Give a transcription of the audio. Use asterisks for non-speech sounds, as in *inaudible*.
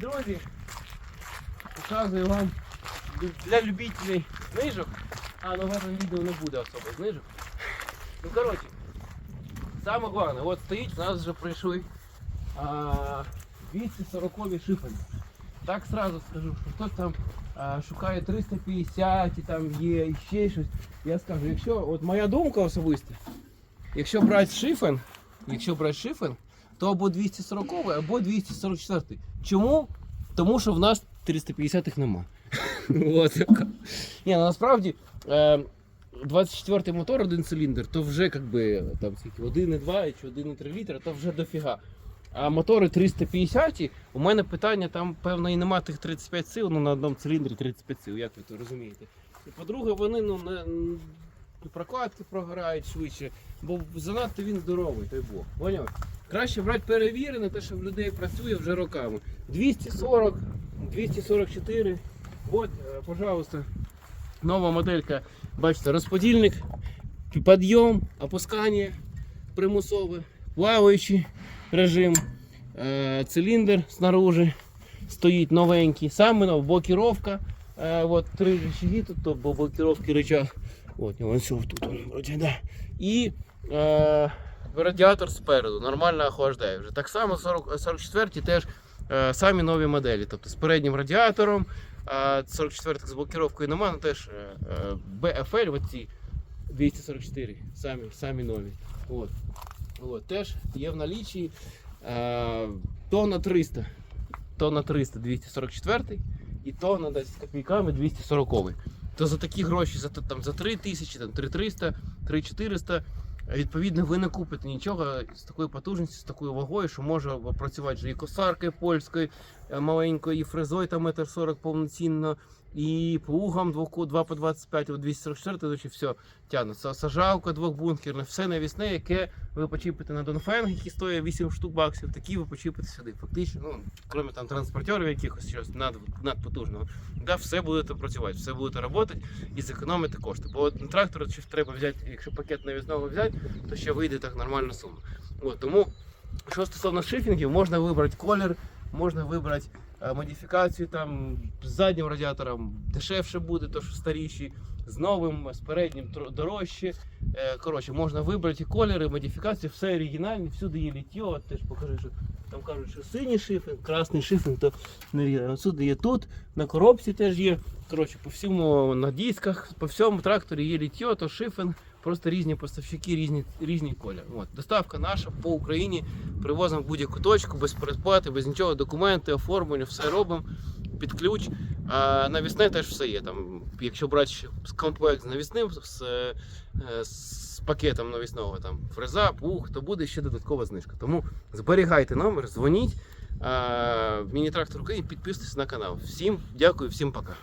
друзі, показую вам для любителей знижок. А, ну в этом відео не буде особо знижок. Ну коротше, саме головне, от стоїть, у нас вже прийшли а, 240 шифри. Так сразу скажу, що хтось там а, шукає 350 і там є і ще щось. Я скажу, якщо от моя думка особиста, якщо брати шифен, якщо брати шифен, то або 240 або 244. Чому? Тому що в нас 350-х нема. *laughs* От. Ні, ну, насправді е, 24 мотор, один циліндр, то вже как би, там скільки 1,2 чи 1,3 літра, то вже дофіга. А мотори 350, у мене питання, там, певно, і нема тих 35 сил, ну на одному циліндрі 35 сил, як ви це розумієте. І по-друге, вони ну, не, прокладки прогорають швидше, бо занадто він здоровий, той Бог. Поняв? Краще брати перевірене, те, що в людей працює вже роками. 240, 244. От, е, пожалуйста, нова моделька. Бачите, розподільник, підйом, опускання примусове, плаваючий режим, е, циліндр снаружи стоїть новенький, саме нов, блокіровка. Е, от три рычаги тут, блокіровки рычаг. От, все тут он, вроде, да. І е, радіатор спереду, нормально охлаждає вже. Так само 40, 44 теж е, самі нові моделі. Тобто з переднім радіатором, а 44 з блокіровкою нема, але теж е, е, BFL, оці 244, самі, самі нові. От. От, теж є в налічі е, тонна 300. Тонна 300 244 і тонна десь з копійками 240. То за такі гроші, за, там, за 3 тисячі, там, 3300, 3400, відповідно, ви не купите нічого з такою потужністю, з такою вагою, що може працювати вже і косаркою польською, е, маленькою, і фрезою там метр 40 повноцінно, і плугом 2, 2 по 25, от 244, то все тягне. Са- Сажалка двохбункерна, все навісне, яке ви почіпите на Донфенг, який стоїть 8 штук баксів, такі ви почіпите сюди. Фактично, ну, крім там транспортерів якихось щось над, надпотужного, да, все будете працювати, все будете працювати і зекономити кошти. Бо на трактор чи треба взяти, якщо пакет навісного взяти, то ще вийде так нормальна сума. От, тому, що стосовно шифінгів, можна вибрати колір, можна вибрати е, модифікацію там з заднім радіатором дешевше буде, то що старіші, з новим, з переднім дорожче. Е, Коротше, можна вибрати кольори, модифікації, все оригінальне, всюди є літьо, теж покажи, що там кажуть, що синій шифінг, красний шифінг, то не оригінально. Всюди є тут, на коробці теж є. Коротше, по всьому на дисках, по всьому тракторі є літьо, то шифінг, просто різні поставщики, різні, різні кольори. От, доставка наша по Україні, привозимо в будь-яку точку, без передплати, без нічого, документи, оформлення, все робимо під ключ. А навісне теж все є. Там, якщо брати комплект з навісним, з, е, з пакетом навісного, там, фреза, пух, то буде ще додаткова знижка. Тому зберігайте номер, дзвоніть. В Міні-трактор Україні, підписуйтесь на канал. Всім дякую, всім пока.